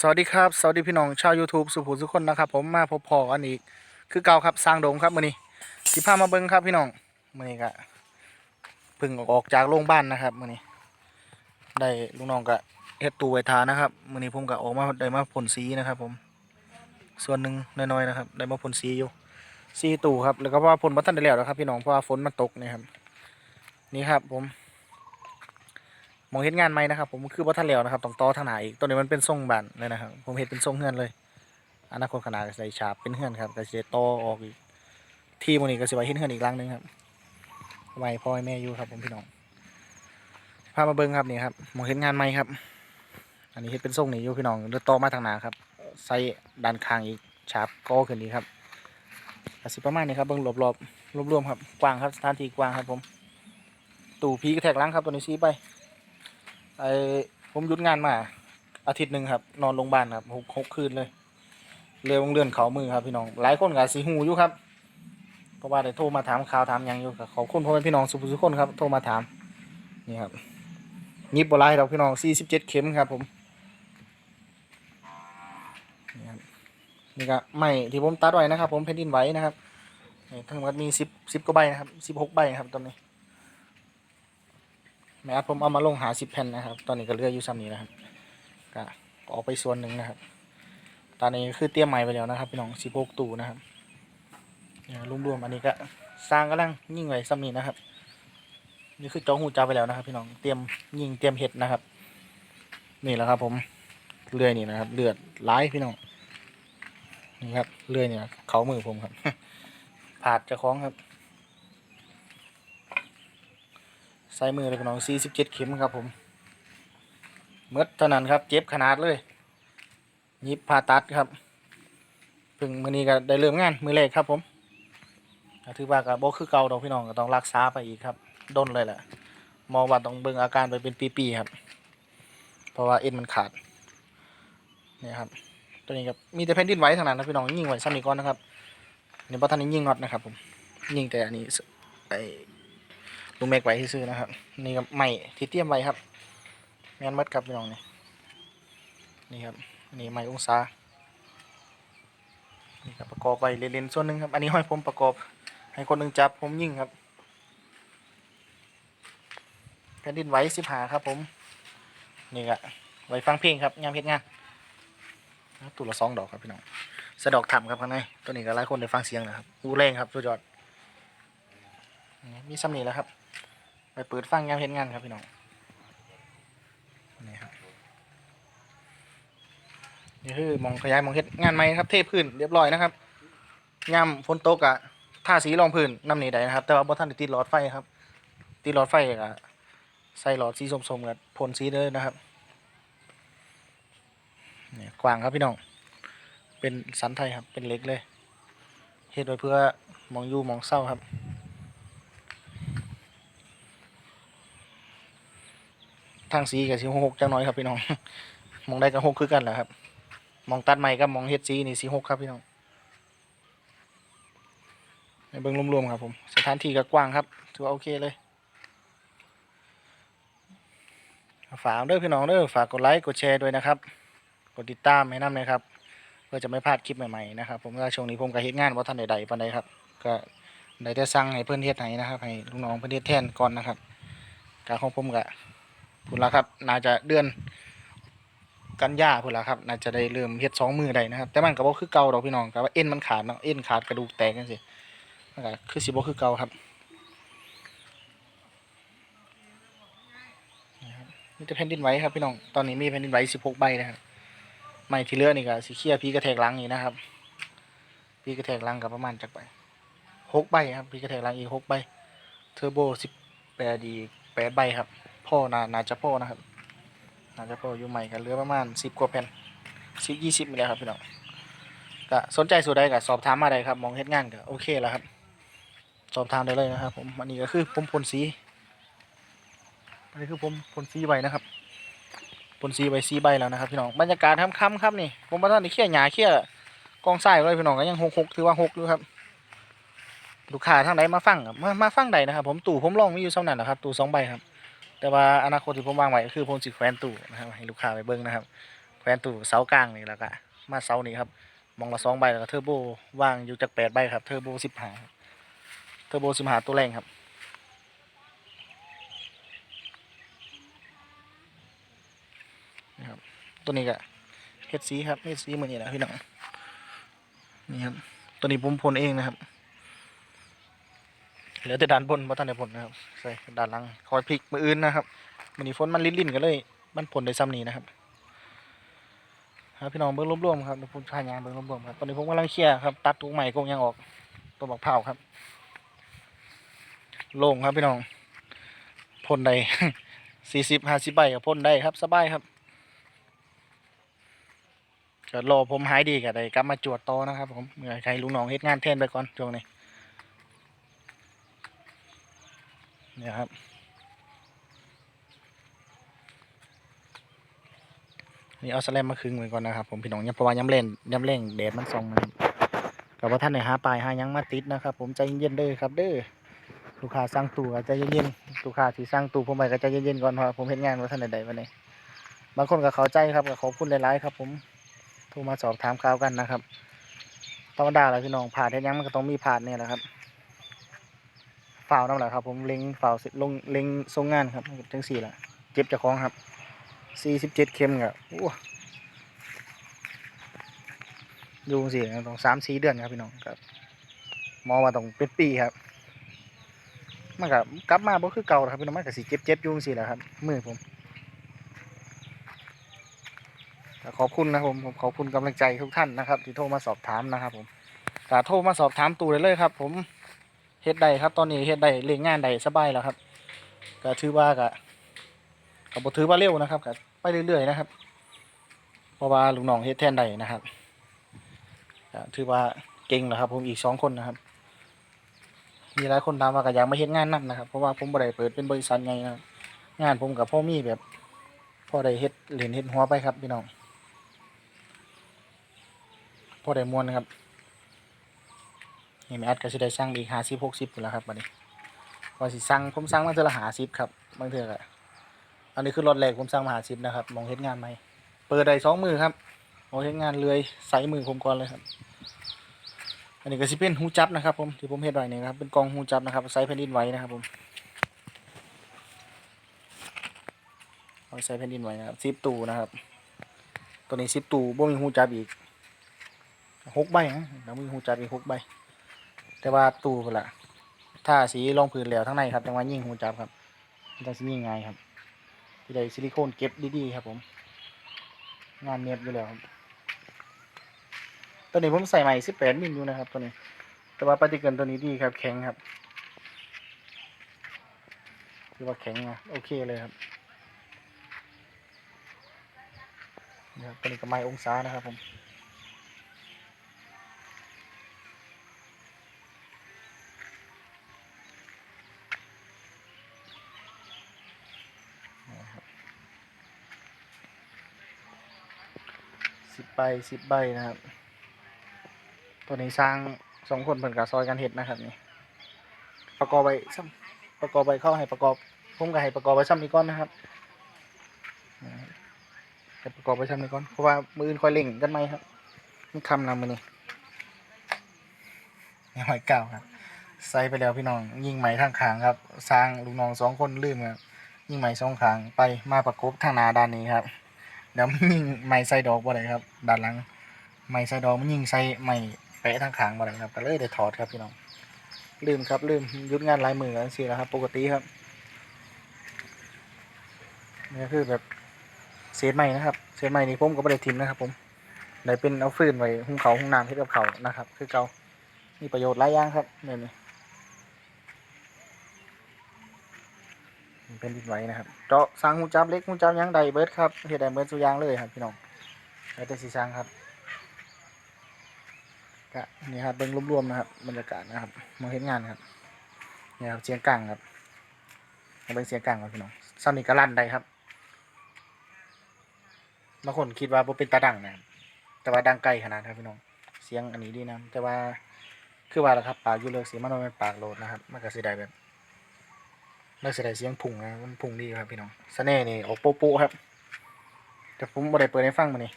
สวัสดีครับสวัสดีพี่น้องชาว YouTube สุภูทุกคนนะครับ ผมมาพบพอกันอีกคือเก่าครับสร้างโดมครับมื้อนี้สิพามาเบิ่งครับพี่น้องมื้อนี้ก็เพิ่งออกจากโรงพยาบาลนะครับมื้อนี้ ได้ลูกน้องก็เฮ็ดตูไว้ทานะครับมื้อนี้ผมก็ออกมาได้มาพ่นสีนะครับ ผม ส่วนหนึ่งน้อยๆนะครับ ได้มาพ่นสีอยู่สีตูครับแล้วก็ว่าพ่นบ่ทันได้แล้วนะครับ พี่น้องเพราะว่าฝนมันตกนี่ครับนี่ครับผม มองเห็นงานไหมนะครับ ผมคือบ่ทันแล้วนะครับต้องต่อทางหนาอีกตัวนี้มันเป็นทรงบานเลยนะครับ ผมเห็นเป็นทรงเฮือนเลยอนาคตขนาดใส่ฉาบเป็นเฮือนครับแต่สิได้ต่อออกอีกที่มื้นี้ก็สิไว้เฮ็ดเฮือนอีกหลังหนึงครับไว้พ่อแม่อยู่ครับผมพี่น้องพามาเบิ่งครับนี่ครับมองเห็นงานไหมครับ อันนี้เฮ็ดเป็นทรงนี่อยู่พี่น้องเลือต่อมาทางหนาครับใส่ด้านข้างอีกฉาบก่อขึ้นอีกครับก็สิประมาณนี้ครับเบิ่งรอบๆรวมครับกว้างครับสถานที่กว้างครับผมตู่พีกระแทกหลังครับตัวนี้ชี้ไป ไอผมหยุดงานมา อาทิตย์หนึ่งครับ นอนโรงพยาบาลครับหกหกคืนเลย เรือวงเลื่อนเขามือครับพี่น้อง หลายคนกับสีหูอยู่ครับ เพราะว่าได้โทรมาถามข่าวถามยังอยู่กับขอบคุณพ่อแม่พี่น้องสุภุทุคนครับ โทรมาถาม นี่ครับยิบบลายเราพี่น้องสี่สิบเจ็ดเข็มครับผม นี่ครับนี่ก็ไม่ที่ผมตัดไว้นะครับ ผมแผ่นดินไหวนะครับทั้งหมดมีสิบสิบกว่าใบนะครับสิบหกใบครับตอนนี้ แม้ผมเอามาลงหาสิบแผ่นนะครับ ตอนนี้ก็เลืออยู่ซ้ำนี้นะครับก็ออกไปส่วนหนึ่งนะครับ ตอนนี้คือเตรียมใหม่ไปแล้วนะครับพี่น้องสิบหกตู้นะครับรวมๆอันนี้ก็สร้างกำลังยิ่งไว้ซ้ำนี้นะครับ นี่คือจองหูจ้าไปแล้วนะครับ พี่น้องเตรียมยิงเตรียมเห็ดนะครับ นี่แหละครับ ผมเลื่อยนี่นะครับ เลือดไหลายพี่น้องนี่ครับเลื่อยเนี่ยเขามือผมครับผาดจะคล้องครับ ใส่มือเลยพี่น้อง47เข็มครับผมเมื่อเท่านั้นครับ เจ็บขนาดเลยยิบผ่าตัดครับพิ่งมือนี้ก็ได้เริ่มงานมือแรกครับผมถือว่าก็บ่คือเก่าดอกพี่น้องก็ต้องรักษาไปอีกครับด้นเลยแหละมอว่าต้องเบิ่งอาการไปเป็นปีๆครับ เพราะว่าเอ็นมันขาดนี่ครับตัวนี้ครับมีแต่แผ่นดินไหวทางนั้นนะพี่น้องยิงไว้ซ้ำนี้ก่อนนะครับนี่บ่ทันได้ยิงน็อตนะครับผมยิงแต่อันนี้ไอ ลูกแม็กไว้ซื้อนะครับ นี่ครับใหม่ที่เตรียมไว้ครับแมนมัดครับพี่น้องนี่นี่ครับนี่ใหม่องศานี่ครับประกอบไปเลนๆส่วนหนึ่งครับ อันนี้ห้อยผมประกอบ ให้คนหนึ่งจับผมยิ่งครับแผ่นดินไหวสิบหาครับผม นี่ก็ไว้ฟังเพลงครับงานเพชรงานตัวละสองดอกครับพี่น้องสะดอกทำครับข้างในตัวนี้ก็หลายคนได้ฟังเสียงนะครับหูแรงครับสุดยอดนี่มีซ้ำนี้แล้วครับ ไปเปิดฟังยามเห็นงานครับพี่น้องนี่ครับนี่คือมองขยายมองเห็ดงานไหมครับเทพื้นเรียบร้อยนะครับยามฝนตกอะท่าสีรองพื้นน้ำหนีได้นะครับ แต่ว่าบ่ท่านติดหลอดไฟครับติดหลอดไฟอะใส่หลอดสีส้มๆกับพ่นสีเลยนะครับนี่กว้างครับพี่น้องเป็นสันไทยครับเป็นเล็กเลยเฮ็ดไว้เพื่อมองยู่มองเศร้าครับ ทางสีกับสีหกจังน้อยครับพี่น้อง มองได้ก็หกคือกันแหละครับ มองตัดใหม่กับมองเฮ็ดสีนี่สีหกครับพี่น้องในเบื้องรวมๆครับผม สถานที่ก็กว้างครับถือว่าโอเคเลย ฝากเด้อพี่น้องเด้อฝากกดไลค์กดแชร์ด้วยนะครับ กดติดตามให้นำนะครับเพื่อจะไม่พลาดคลิปใหม่ๆนะครับผมว่าช่วงนี้ผมก็เฮ็ดงานว่าท่านใดๆปานใดครับ ก็ได้แต่สั่งให้เพื่อนเฮ็ดให้นะครับให้ลูกน้องเพื่อนเฮ็ดแทนก่อนนะครับการของผมก็ พุ่นละครับน่าจะเดือนกันยาพุ่นละครับน่าจะได้เริ่มเฮ็ดสองมือได้นะครับแต่มันก็บ่คือเก่าดอกพี่น้องก็ว่าเอ็นมันขาดเนาะเอ็นขาดกระดูกแตกจังซี่มันก็คือสิบ่คือเก่าครับนี่ครับมีแผ่นดินไหวครับพี่น้องตอนนี้มีแผ่นดินไหว16ใบนะครับไม้ที่เลือนี่ก็สิเคลียร์พี่กระแทกลังนี่นะครับ พี่กระแทกลังก็ประมาณจักใบหกใบครับพี่กระแทกลังอีกหกใบเทอร์โบ18อีก8ใบครับ พ่อนานาจะพ่อนะครับ นาจะพ่ออยู่ใหม่กันเหลือประมาณสิบกว่าแผ่นสิบยี่สิบนี่แหละครับพี่น้องก็สนใจสุดใดก็สอบถามมาได้ครับ มองเฮ็ดงานก็โอเคแล้วครับ สอบถามได้เลยนะครับ ผมอันนี้ก็คือผมพ่นสีอันนี้คือผมพ่นสีใบนะครับพ่นสีใบสีใบแล้วนะครับพี่น้องบรรยากาศค่ำๆครับนี่ผมมาตอนนี้เขี่ยหญ้าเขี่ยกองทรายเลยพี่น้องก็ยังหกหกถือว่าหกอยู่ครับลูกค้าทางใดมาฟังมามาฟังใดนะครับ ผมตู่ผมลองมีอยู่สำนันนะครับ ตู่สองใบครับ แต่ว่าอนาคตที่ผมวางไว้ก็คือผมสิแขวนตู้นะครับให้ลูกค้าไปเบิ่งนะครับเพื่อวนตู้เสากลางนี่แล้วก็มาเสานี่ครับมองละสองใบแล้วก็เทอร์โบวางอยู่จากแปดใบครับเทอร์โบสิบหาเทอร์โบสิบหาตัวแรงครับนี่ครับ ตัวนี้ก็เฮดซีครับเฮดซีเหมือนนี่แหละพี่น้องนี่ครับตัวนี้ผมพ่นเองนะครับ เหลือแต่ด้านบนเพราะท่านได้พ่นะครับใส่ด้านหลังคอยพลิกมืออื่นนะครับมันนี้ฝนมันลิ้นๆกันเลย มันพ่นได้ซ้ำนี้นะครับครับพี่น้องเบิ้งรวมๆครับผมพายางเบิ้งรวมๆครับตอนนี้ผมกำลังเคลียร์ครับตัดตุกใหม่กงยางออกตัวบักเผาครับโล่งครับพี่น้องพ่นได้สี่สิบห้าสิบใบก็พ่นได้ครับสบายครับก็รอผมหายดีก็ได้กลับมาจวดต่อนะครับผมเมื่อใครลุงน้องเฮ็ดงานแทนไปก่อนช่วงนี้ เนี่ยครับ นี่เอาสแลมมาคึงไว้ก่อนนะครับ ผมพี่น้องย้ำเพราะว่าย้ำเล่นย้ำเล่งแดดมันส่องนะครับกับว่าท่านไหนหาปลายหายังมาติดนะครับ ผมใจเย็นๆเด้อครับ เด้อลูกค้าสร้างตู้ก็ใจเย็นๆลูกค้าที่สร้างตู้ผมไปก็ใจเย็นๆก่อนเพราะผมเห็นงานว่าท่านใดๆวันนี้บางคนก็เข้าใจครับก็ขอบคุณหลายๆครับ ผมโทรมาสอบถามข่าวกันนะครับธรรมดาแหละพี่น้องผ่านเฮ็ดหยังมันก็ต้องมีผ่านเนี่ยแหละครับ ฝ่าวนั่นแหละครับ ผมเล็งฝ่าวเสร็จลงเล็งทรงงานครับจังสี่ละเจ็บจะคล้าของครับสี่สิบเจ็ดเข็มกับอ้ดูสิต้องสามสี่เดือนครับพี่น้องครับมอว่าต้องเป็นปีครับมันกับกลับมาบ่คือเก่าแล้วครับพี่น้องมันกับสีเจ็บเจ็บๆอยุ่งสิแหละครับมือผมขอบคุณนะครับผมผมขอบคุณกำลังใจทุกท่านนะครับ ที่โทรมาสอบถามนะครับ ผมก็โทรมาสอบถามตู่ได้เลยครับ ผม เฮ็ดได้ครับ ตอนนี้เฮ็ดได้เร่งงานได้สบายแล้วครับก็ถือว่าก็ก็บ่ถือว่าเร็วนะครับก็ไปเรื่อยๆนะครับ เพราะว่าลูกน้องเฮ็ดแทนได้นะครับก็ถือว่าเก่งแล้วครับ ผมอีกสองคนนะครับมีหลายคนถามว่าก็อยากมาเฮ็ดงานนั่นนะครับเพราะว่าผมบ่ได้เปิดเป็นบริษัทไงนะงานผมกับพ่อมีแบบพ่อได้เฮ็ดเหรียญเฮ็ดหัวไปครับพี่น้องพ่อได้มวนครับ นี่แม่อัดก็สิได้สั่งอีก50 60พุ่นแล้วครับบัดนี้ว่าสิสั่งผมสั่งมาเทื่อละ50ครับบางเทื่อก็อันนี้คือรถแรกผมสร้างมาหาชิปนะครับมองเฮ็ดงานไหมเปิดได้สองมือครับมองเฮ็ดงานเลื่อยใส่มือผมก่อนเลยครับ อันนี้ก็สิเป็นหูจับนะครับ ผมที่ผมเฮ็ดไว้นี่ครับเป็นกองหูจับนะครับใส่แผ่นดินไหวนะครับผมเอาใส่แผ่นดินไหวนะครับซิปตูนะครับ ตัวนี้ซิปตูบ่มีหูจับอีกหกใบนะแล้วมีหูจับอีกหกใบ แต่ว่าตูเปนละถ้าสีรองพื้นแล้วทั้งในครับจังหวะยิ่งหูจับครับมันจะสิยิ่งง่ายครับที่ได้ซิลิโคนเก็บดีๆครับผม งานเนียบอยู่แล้วครับตัวนี้ผมใส่ใหม่18มิลอยู่นะครับตัวนี้ แต่ว่าปฏิกิริยาตัวนี้ดีครับ แข็งครับคือว่าแข็งนะโอเคเลยครับนี่ครับตัวนี้ก็ไม้องศานะครับผม สิบใบสิบใบนะครับ ตัวนี้สร้างสองคนเพิ่นกับซอยกันเห็ดนะครับนี่ประกอบไปซ้ำประกอบไปเข้าให้ประกอบผมก็ให้ประกอบไปซ้ำอีกก้อนนะครับนะครับให้ประกอบไปซ้ำอีกก้อนเพราะว่ามืออื่นคอยเล่งกันไหมครับมันคำนำมือนี่นี่หอยเก่าครับใส่ไปแล้วพี่น้อง ยิงไหมทางขางครับ สร้างลูกน้องสองคนลืมครับยิงไหมสองขางไปมาประกบทางนาด้านนี้ครับ เดี๋ยวมันยิงไหมใส่ดอกบ่ได้ครับ ด้านหลังไหมใส่ดอกมันยิงใส่ไหมแปะทางขางมาเลยครับก็เลยได้ถอดครับพี่น้องลืมครับลืมยุดงานลายมือกันสิแล้วครับ ปกติครับนี่คือแบบเศษใหม่นะครับเศษใหม่นี่ผมก็ไม่ได้ทิมนะครับ ผมได้เป็นเอาฟืนไว้หุงเขาหุงน้ำให้กับเขานะครับ คือเก่ามีประโยชน์หลายอย่างครับเนี่ย นี่เป็นดินไหวนะครับเจาะสร้างหูจับเล็กหูจับยังใดเบิร์ดครับเฮ็ดได้เบิร์ดสุยางเลยครับพี่น้องแล้วแต่สีสร้างครับก็นี่ครับเบิ้งรวมๆนะครับบรรยากาศนะครับมาเห็นงานครับนี่ครับเสียงกลางครับเบิ้งเสียงกลางครับพี่น้องซัมนี่ก็ลั่นได้ครับบางคนคิดว่าเป็นตาดังนะครับแต่ว่าดังไกลขนาดครับพี่น้องเสียงอันนี้ดีนะแต่ว่าคือว่าแหละครับปากยูเลิกสีมันบ่แม่นปากโหลดนะครับมันก็สิได้แบบ มันสิได้เสียงพุ่งนะมันพุ่งดีครับพี่น้องเสน่ห์นี่ออกโป๊ะครับ แต่ผมบ่ได้เปิดให้ฟังมื้อนี้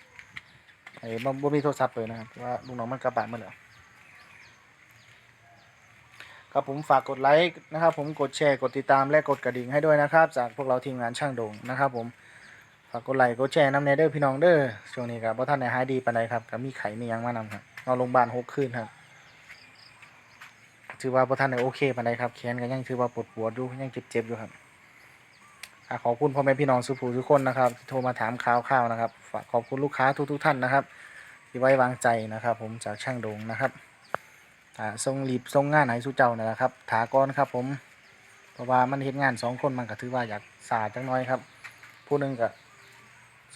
ไอ้บ่บ่มีโทรศัพท์เปิดนะครับว่าลูกน้องมันกลับานหมาแล้วครับผมฝากกดไลค์นะครับ ผมกดแชร์กดติดตามและกดกระดิ่งให้ด้วยนะครับ จากพวกเราทีมงานช่างโด่งนะครับผมฝากกดไลค์กดแชร์น้ำเนเด้อพี่น้องเด้อช่วงนี้ก็บ่ทันได้หายดีปานใดครับก็มีไข้มียังมานำครับนอนโรงพยาบาลหกคืนครับ ถือว่าบ่ทันโอเคปานใดครับแขนก็ยังถือว่าปวดปวดอยู่ยังเจ็บๆอยู่ครับอะขอบคุณพ่อแม่พี่น้องสุภูทุกคนนะครับที่โทรมาถามข่าวข่าวนะครับฝากขอบคุณลูกค้าทุกๆท่านนะครับ ที่ไว้วางใจนะครับ ผมจากช่างโดงนะครับอ่าส่งรีบส่งงานให้สู่เจ้านั่นะครับถาก่อนครับ ผมเพราะว่ามันเฮ็ดงานสองคนมันก็ถือว่าอยากสาจังน้อยครับ ผู้หนึ่งก็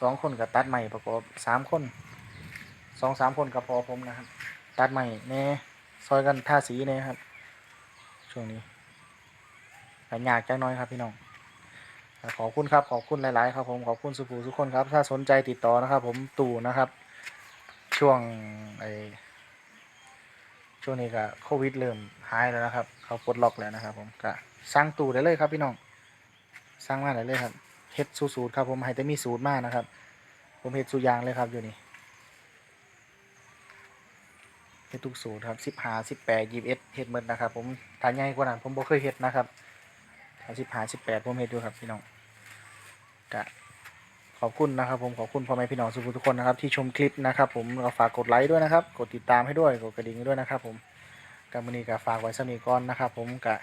สองคนก็ตัดใหม่ประกอบสามคนสองสามคนก็พอผมนะครับ ตัดใหม่แน่ซอยกันท่าสีแน่ครับ ช่วงนี้แต่ยากจังน้อยครับพี่น้องขอบคุณครับขอบคุณหลาย ๆ ครับผมขอบคุณสุภูทุกคนครับ ถ้าสนใจติดต่อนะครับ ผมตู่นะครับ ช่วงไอช่วงนี้ก็โควิดเริ่มหายแล้วนะครับ เขาปลดล็อกแล้วนะครับ ผมก็สร้างตู่ได้เลยครับพี่น้องสร้างมาได้เลยครับเฮ็ดสูตรครับผมให้แต่มีสูตรมากนะครับ ผมเฮ็ดสูตรยางเลยครับอยู่นี่เฮ็ดทุกสูตรครับสิบห้าสิบแปดยี่สิบเอ็ดเฮ็ดหมดนะครับ ผมถ้าใหญ่กว่านั้นผมบ่เคยเฮ็ดนะครับถ้าสิบห้าสิบแปดผมเฮ็ดอยู่ครับพี่น้องก็ขอบคุณนะครับ ผมขอบคุณพ่อแม่พี่น้องสุภุทุกคนนะครับที่ชมคลิปนะครับ ผมก็ฝากกดไลค์ด้วยนะครับ กดติดตามให้ด้วยกดกระดิ่งด้วยนะครับ ผมกับมื้อนี้ก็ฝากไว้สำนีก่อนนะครับ ผมก็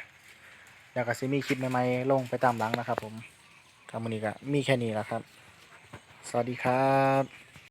แล้วก็สิมีคลิปใหม่ๆลงไปตามหลังนะครับ ผมกับมื้อนี้ก็มีแค่นี้แหละครับ สวัสดีครับ